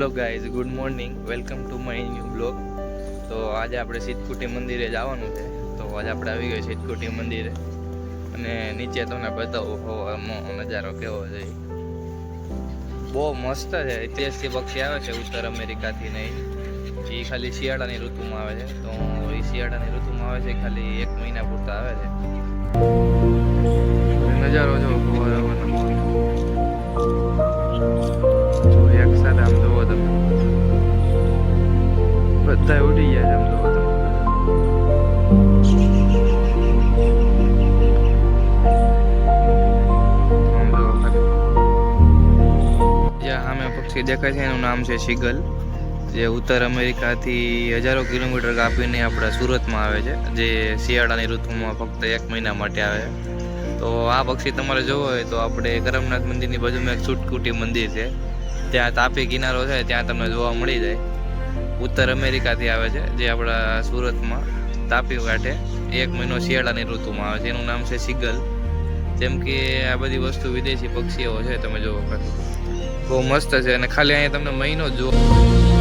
Hello guys good morning welcome to my new blog તો આજે આપણે સિદ્ધકુટી મંદિરે જવાનું છે. તો આજે આપણે આવી ગયા સિદ્ધકુટી મંદિરે. અને નીચે તમને બતાવું નજારો કેવો છે. બહુ મસ્ત છે. ઇતિહાસથી પક્ષી આવે છે ઉત્તર અમેરિકાથી નહીં. એ ખાલી શિયાળાની ઋતુમાં આવે છે. તો એ શિયાળાની ઋતુમાં આવે છે, ખાલી એક મહિના પૂરતા આવે છે. નજારો જો સાથે આમ જોવો તમે બધા ઉડી છે આમ જોવો તમે પક્ષી દેખાય છે એનું નામ છે શીગલ જે ઉત્તર અમેરિકાથી હજારો કિલોમીટર કાપીને આપણા સુરતમાં આવે છે જે શિયાળાની ઋતુમાં ફક્ત એક મહિના માટે આવે તો આ પક્ષી તમારે જોવો હોય તો આપણે કરમનાથ મંદિરની બાજુમાં એક સુટકુટી મંદિર છે ત્યાં તાપી કિનારો છે, ત્યાં તમને જોવા મળી જાય. ઉત્તર અમેરિકાથી આવે છે, જે આપણા સુરતમાં તાપી કાંઠે એક મહિનો શિયાળાની ઋતુમાં આવે છે, એનું નામ છે સિગલ. જેમ કે આ બધી વસ્તુ વિદેશી પક્ષીઓ છે, તમે જોવો. બહુ મસ્ત છે, અને ખાલી અહીંયા તમને મહિનો જ જોવો